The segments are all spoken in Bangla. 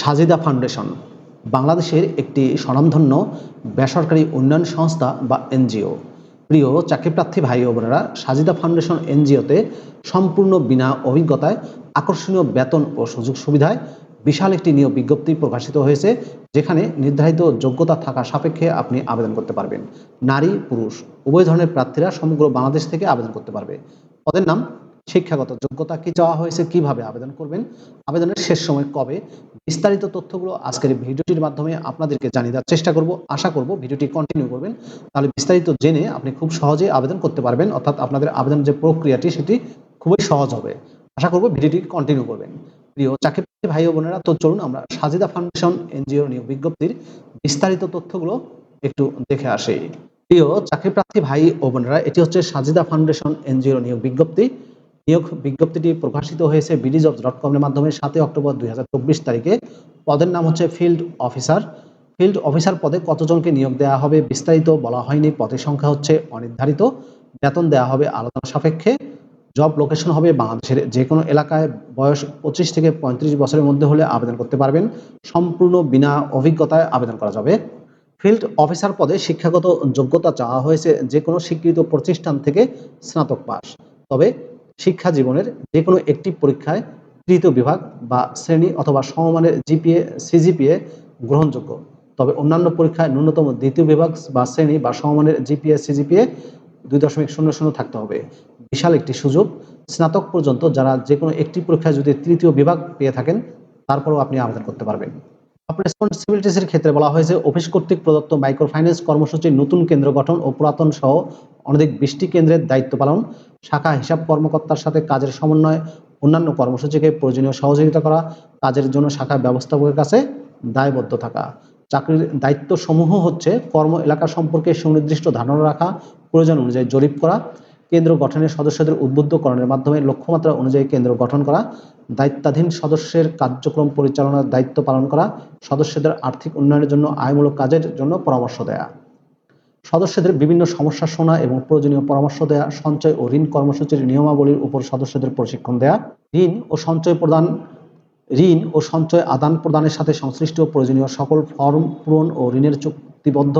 সাজিদা ফাউন্ডেশন, বাংলাদেশের একটি স্বনামধন্য বেসরকারি উন্নয়ন সংস্থা বা এনজিও। প্রিয় চাকরিপ্রার্থী ভাই ও বোনেরা, সাজিদা ফাউন্ডেশন এনজিওতে সম্পূর্ণ বিনা অভিজ্ঞতায় আকর্ষণীয় বেতন ও সুযোগ সুবিধায় বিশাল একটি নিয়োগ বিজ্ঞপ্তি প্রকাশিত হয়েছে, যেখানে নির্ধারিত যোগ্যতা থাকা সাপেক্ষে আপনি আবেদন করতে পারবেন। নারী, পুরুষ, উভয় ধরনের প্রার্থীরা সমগ্র বাংলাদেশ থেকে আবেদন করতে পারবে। পদের নাম শিক্ষাগত যোগ্যতা কি চাওয়া হয়েছে, কীভাবে আবেদন করবেন, আবেদনের শেষ সময় কবে, বিস্তারিত তথ্যগুলো আজকের ভিডিওটির মাধ্যমে আপনাদেরকে জানিয়ে দেওয়ার চেষ্টা করব। আশা করব ভিডিওটি কন্টিনিউ করবেন। তাহলে বিস্তারিত জেনে আপনি খুব সহজে আবেদন করতে পারবেন, অর্থাৎ আপনাদের আবেদন যে প্রক্রিয়াটি সেটি খুবই সহজ হবে। আশা করব ভিডিওটি কন্টিনিউ করবেন। প্রিয় চাকরি ভাই ও বোনেরা, তো চলুন আমরা সাজিদা ফাউন্ডেশন এনজিও নিয়োগ বিজ্ঞপ্তির বিস্তারিত তথ্যগুলো একটু দেখে আসি। প্রিয় চাকরি প্রার্থী ভাই ও বোনেরা, এটি হচ্ছে সাজিদা ফাউন্ডেশন এনজিও নিয়োগ বিজ্ঞপ্তি। নিয়োগ বিজ্ঞপ্তিটি প্রকাশিত হয়েছে বিডিজবস ডট কমের মাধ্যমে সাতই অক্টোবর দুই তারিখে। পদের নাম হচ্ছে ফিল্ড অফিসার ফিল্ড অফিসার পদে কতজনকে নিয়োগ দেওয়া হবে বিস্তারিত বলা হয়নি। পদের সংখ্যা হচ্ছে অনির্ধারিত। বেতন দেওয়া হবে আলোচনা সাপেক্ষে। জব লোকেশন হবে বাংলাদেশের যে কোনো এলাকায়। বয়স পঁচিশ থেকে পঁয়ত্রিশ বছরের মধ্যে হলে আবেদন করতে পারবেন। সম্পূর্ণ বিনা অভিজ্ঞতায় আবেদন করা যাবে। ফিল্ড অফিসার পদে শিক্ষাগত যোগ্যতা চাওয়া হয়েছে যে কোনো স্বীকৃত প্রতিষ্ঠান থেকে স্নাতক পাস। তবে শিক্ষা জীবনের যে কোনো একটি পরীক্ষায় তৃতীয় বিভাগ বা শ্রেণি অথবা সমমানের জিপিএ, সিজিপিএ গ্রহণযোগ্য। তবে অন্যান্য পরীক্ষায় ন্যূনতম দ্বিতীয় বিভাগ বা শ্রেণি বা সমমানের জিপিএ, সিজিপিএ দুই দশমিক শূন্য শূন্য থাকতে হবে। বিশাল একটি সুযোগ। স্নাতক পর্যন্ত যারা যে কোনো একটি পরীক্ষায় যদি তৃতীয় বিভাগ পেয়ে থাকেন, তারপরেও আপনি আবেদন করতে পারবেন। রেসপন্সিবিলিটিসের ক্ষেত্রে বলা হয়েছে, অফিস কর্তৃক প্রদত্ত মাইক্রো ফাইন্যান্স কর্মসূচির নতুন কেন্দ্র গঠন ও পুরাতন সহ বিশটি কেন্দ্রের দায়িত্ব পালন, শাখা হিসাব কর্মকর্তার সাথে কাজের সমন্বয়, অন্যান্য কর্মসূচিকে প্রয়োজনীয় সহযোগিতা করা, কাজের জন্য শাখা ব্যবস্থাপকের কাছে দায়বদ্ধ থাকা। চাকরির দায়িত্ব সমূহ হচ্ছে কর্ম এলাকা সম্পর্কে সুনির্দিষ্ট ধারণা রাখা, প্রয়োজন অনুযায়ী জরিপ করা কেন্দ্র গঠনের সদস্যদের উদ্বুদ্ধকরণের মাধ্যমে লক্ষ্যমাত্রা অনুযায়ী কেন্দ্র গঠন করা, দায়িত্বাধীন সদস্যের কার্যক্রম পরিচালনার দায়িত্ব পালন করা, সদস্যদের আর্থিক উন্নয়নের জন্য আয়মূলক কাজের জন্য পরামর্শ দেয়া। সদস্যদের বিভিন্ন সমস্যা শোনা এবং প্রয়োজনীয় পরামর্শ দেয়া, সঞ্চয় ও ঋণ কর্মসূচির নিয়মাবলীর উপর সদস্যদের প্রশিক্ষণ দেয়া, ঋণ ও সঞ্চয় প্রদান, ঋণ ও সঞ্চয় আদান প্রদানের সাথে সংশ্লিষ্ট প্রয়োজনীয় সকল ফর্ম পূরণ ও ঋণের চুক্তিবদ্ধ,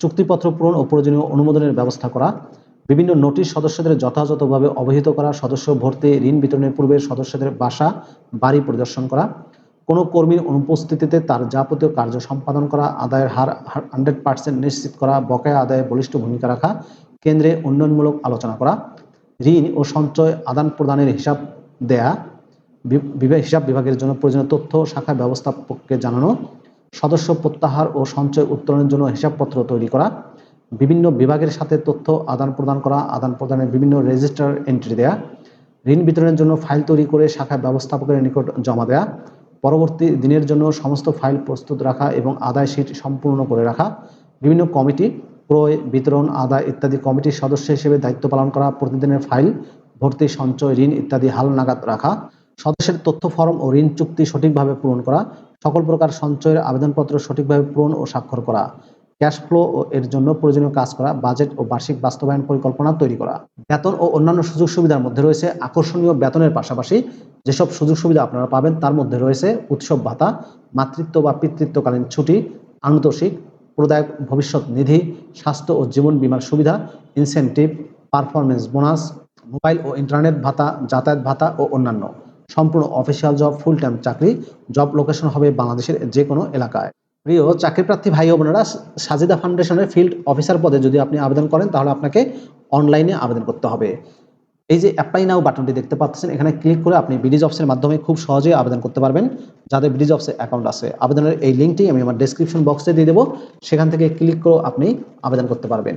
চুক্তিপত্র পূরণ ও প্রয়োজনীয় অনুমোদনের ব্যবস্থা করা বিভিন্ন নোটিশ সদস্যদের যথাযথভাবে অবহিত করা, সদস্য ভর্তি, ঋণ বিতরণের পূর্বে সদস্যদের বাসা, বাড়ি পরিদর্শন করা, কোনো কর্মীর অনুপস্থিতিতে তার যাবতীয় কার্য সম্পাদন করা, আদায়ের হার হান্ড্রেড পার্সেন্ট নিশ্চিত করা, বকেয়া আদায়ে বলিষ্ঠ ভূমিকা রাখা, কেন্দ্রে উন্নয়নমূলক আলোচনা করা, ঋণ ও সঞ্চয় আদান প্রদানের হিসাব দেয়া হিসাব বিভাগের জন্য প্রয়োজনীয় তথ্য শাখা ব্যবস্থাপককে জানানো, সদস্য প্রত্যাহার ও সঞ্চয় উত্তোলনের জন্য হিসাবপত্র তৈরি করা বিভিন্ন বিভাগের সাথে তথ্য আদান প্রদান করা, আদান প্রদানের বিভিন্ন রেজিস্টার এন্ট্রি দেয়া, ঋণ বিতরণের জন্য ফাইল তৈরি করে শাখা ব্যবস্থাপকের নিকট জমা দেয়া, পরবর্তী দিনের জন্য সমস্ত ফাইল প্রস্তুত রাখা এবং আদায় শীট সম্পূর্ণ করে রাখা, বিভিন্ন কমিটি ক্রয়, বিতরণ, আদায় ইত্যাদি কমিটির সদস্য হিসেবে দায়িত্ব পালন করা, প্রতিদিনের ফাইল ভর্তি, সঞ্চয়, ঋণ ইত্যাদি হাল নাগাদ রাখা, সদস্যের তথ্য ফর্ম ও ঋণ চুক্তি সঠিকভাবে পূরণ করা, সকল প্রকার সঞ্চয়ের আবেদনপত্র সঠিকভাবে পূরণ ও স্বাক্ষর করা ক্যাশ ফ্লো এর জন্য প্রয়োজনীয় কাজ করা বাজেট ও বার্ষিক বাস্তবায়ন পরিকল্পনা তৈরি করা। বেতন ও অন্যান্য সুযোগ সুবিধার মধ্যে রয়েছে আকর্ষণীয় বেতনের পাশাপাশি যেসব সুযোগ সুবিধা আপনারা পাবেন তার মধ্যে রয়েছে উৎসব ভাতা, মাতৃত্ব বা পিতৃত্বকালীন ছুটি, আনুতোষিক, প্রদায়ক ভবিষ্যৎ নিধি, স্বাস্থ্য ও জীবন বীমার সুবিধা ইনসেন্টিভ পারফরমেন্স বোনাস মোবাইল ও ইন্টারনেট ভাতা, যাতায়াত ভাতা ও অন্যান্য। সম্পূর্ণ অফিসিয়াল জব ফুল টাইম চাকরি জব লোকেশন হবে বাংলাদেশের যে কোনো এলাকায়। প্রিয় চাকরিপ্রার্থী ভাই ও বোনেরা, সাজিদা ফাউন্ডেশনের ফিল্ড অফিসার পদে যদি আপনি আবেদন করেন, তাহলে আপনাকে অনলাইনে আবেদন করতে হবে। এই যে অ্যাপ্লাই নাও বাটনটি দেখতে পাচ্ছেন, এখানে ক্লিক করে আপনি বিডি জবসের মাধ্যমে খুব সহজেই আবেদন করতে পারবেন। যাদের বিডি জবসে অ্যাকাউন্ট আছে, আবেদনের এই লিঙ্কটি আমি আমার ডেসক্রিপশন বক্সে দিয়ে দেবো। সেখান থেকে ক্লিক করে আপনি আবেদন করতে পারবেন।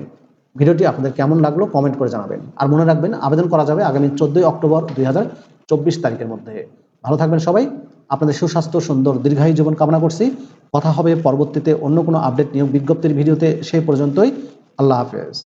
ভিডিওটি আপনাদের কেমন লাগল কমেন্ট করে জানাবেন। আর মনে রাখবেন, আবেদন করা যাবে আগামী চোদ্দোই অক্টোবর দুই হাজার চব্বিশ তারিখের মধ্যে। ভালো থাকবেন সবাই। আপনাদের সুস্বাস্থ্য, সুন্দর, দীর্ঘায়ু জীবন কামনা করছি। কথা হবে পরবর্তীতে অন্য কোনো আপডেট নিয়োগ বিজ্ঞপ্তির ভিডিওতে। সেই পর্যন্তই, আল্লাহ হাফেজ।